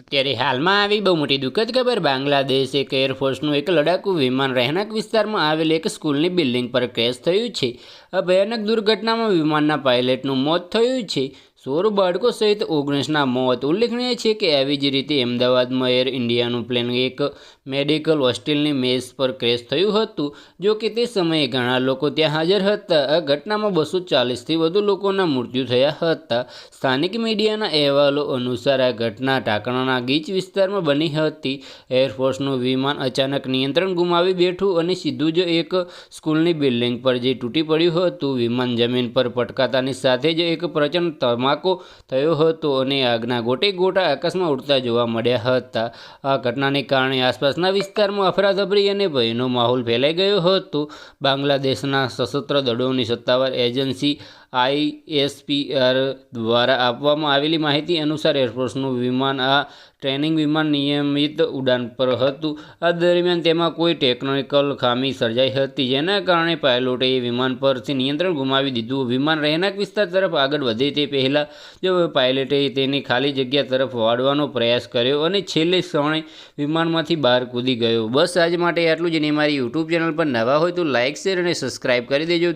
ત્યારે હાલમાં આવી બહુ મોટી દુઃખદ ખબર. બાંગ્લાદેશ એક એરફોર્સનું એક લડાકુ વિમાન રહેણાંક વિસ્તારમાં આવેલ એક સ્કૂલની બિલ્ડિંગ પર ક્રેશ થયું છે. આ ભયાનક દુર્ઘટનામાં વિમાનના પાયલટનું મોત થયું છે. સોળ બાળકો સહિત ઓગણીસના મોત. ઉલ્લેખનીય છે કે આવી જ રીતે અમદાવાદમાં એર ઇન્ડિયાનું પ્લેન એક મેડિકલ હોસ્ટેલની મેઝ પર ક્રેશ થયું હતું. જો કે તે સમયે ઘણા લોકો ત્યાં હાજર હતા. આ ઘટનામાં બસો ચાલીસથી વધુ લોકોના મૃત્યુ થયા હતા. સ્થાનિક મીડિયાના અહેવાલો અનુસાર આ ઘટના ટાંકણાના ગીચ વિસ્તારમાં બની હતી. એરફોર્સનું વિમાન અચાનક નિયંત્રણ ગુમાવી બેઠું અને સીધું જ એક સ્કૂલની બિલ્ડિંગ પર જે તૂટી પડ્યું હતું. વિમાન જમીન પર પટકાતાની સાથે જ એક પ્રચંડ ધમાકો થયો હતો અને આગના ગોટે ગોટા આકાશમાં ઉડતા જોવા મળ્યા હતા. આ ઘટનાને કારણે આસપાસના વિસ્તારમાં અફરાતફરી અને ભયનો માહોલ ફેલાઈ ગયો હતો. બાંગ્લાદેશના સશસ્ત્ર દળોની સત્તાવાર એજન્સી આઈએસપીઆર દ્વારા આપવામાં આવેલી માહિતી અનુસાર એરફોર્સનું વિમાન આ ટ્રેનિંગ વિમાન નિયમિત ઉડાન પર હતું. આ દરમિયાન તેમાં કોઈ ટેકનિકલ ખામી સર્જાઈ હતી, જેના કારણે પાયલોટે વિમાન પરથી નિયંત્રણ ગુમાવી દીધું. વિમાન રહેણાંક વિસ્તાર તરફ આગળ વધે તે પહેલાં જો પાયલટે તેની ખાલી જગ્યા તરફ વાળવાનો પ્રયાસ કર્યો અને છેલ્લે ક્ષણે વિમાનમાંથી બહાર કૂદી ગયો. બસ આજ માટે આટલું જ. ને મારી યુટ્યુબ ચેનલ પર નવા હોય તો લાઇક શેર અને સબસ્ક્રાઈબ કરી દેજો.